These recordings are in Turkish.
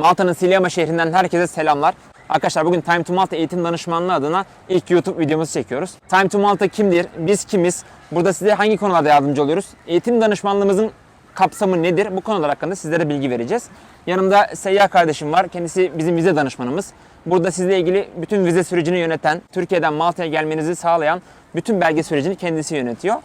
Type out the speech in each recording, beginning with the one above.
Malta'nın Siliama şehrinden herkese selamlar. Arkadaşlar bugün Time to Malta eğitim danışmanlığı adına ilk YouTube videomuzu çekiyoruz. Time to Malta kimdir? Biz kimiz? Burada size hangi konularda yardımcı oluyoruz? Eğitim danışmanlığımızın kapsamı nedir? Bu konular hakkında sizlere bilgi vereceğiz. Yanımda Seyyah kardeşim var. Kendisi bizim vize danışmanımız. Burada sizle ilgili bütün vize sürecini yöneten, Türkiye'den Malta'ya gelmenizi sağlayan bütün belge sürecini kendisi yönetiyor.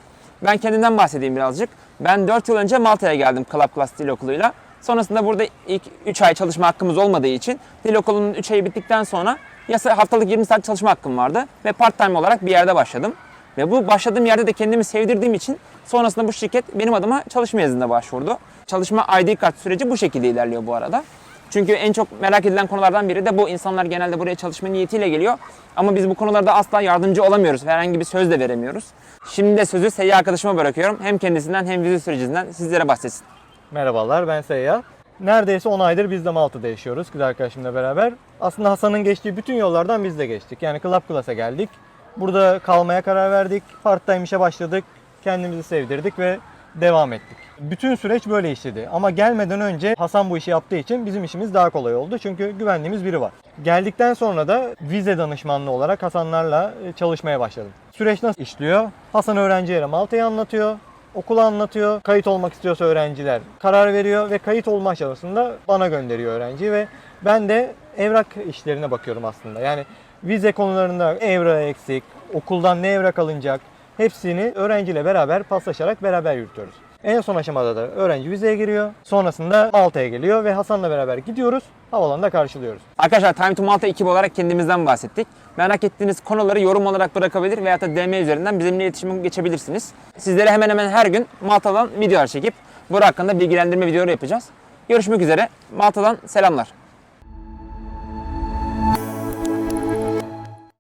Ben kendimden bahsedeyim birazcık. Ben 4 yıl önce Malta'ya geldim Club Class Dil Okulu'yla. Sonrasında burada ilk 3 ay çalışma hakkımız olmadığı için dil okulunun 3 ayı bittikten sonra yasa haftalık 20 saat çalışma hakkım vardı ve part time olarak bir yerde başladım. Ve bu başladığım yerde de kendimi sevdirdiğim için sonrasında bu şirket benim adıma çalışma iznine başvurdu. Çalışma ID kart süreci bu şekilde ilerliyor bu arada. Çünkü en çok merak edilen konulardan biri de bu insanlar genelde buraya çalışma niyetiyle geliyor. Ama biz bu konularda asla yardımcı olamıyoruz. Herhangi bir söz de veremiyoruz. Şimdi de sözü Seyyah arkadaşıma bırakıyorum. Hem kendisinden hem vize sürecinden sizlere bahsetsin. Merhabalar ben Seyyah. Neredeyse 10 aydır biz de Malta'da yaşıyoruz kız arkadaşımla beraber. Aslında Hasan'ın geçtiği bütün yollardan biz de geçtik. Yani Club Class'a geldik. Burada kalmaya karar verdik. Part time işe başladık. Kendimizi sevdirdik ve devam ettik. Bütün süreç böyle işledi. Ama gelmeden önce Hasan bu işi yaptığı için bizim işimiz daha kolay oldu. Çünkü güvendiğimiz biri var. Geldikten sonra da vize danışmanlığı olarak Hasanlarla e, çalışmaya başladım. Süreç nasıl işliyor? Hasan öğrencilere Malta'yı anlatıyor okulu anlatıyor. Kayıt olmak istiyorsa öğrenciler karar veriyor ve kayıt olma aşamasında bana gönderiyor öğrenciyi ve ben de evrak işlerine bakıyorum aslında. Yani vize konularında evrak eksik, okuldan ne evrak alınacak hepsini öğrenciyle beraber paslaşarak beraber yürütüyoruz. En son aşamada da öğrenci vizeye giriyor. Sonrasında Malta'ya geliyor ve Hasan'la beraber gidiyoruz. Havalanında karşılıyoruz. Arkadaşlar Time to Malta ekibi olarak kendimizden bahsettik. Merak ettiğiniz konuları yorum olarak bırakabilir veya da DM üzerinden bizimle iletişime geçebilirsiniz. Sizlere hemen hemen her gün Malta'dan videolar çekip bu hakkında bilgilendirme videoları yapacağız. Görüşmek üzere. Malta'dan selamlar.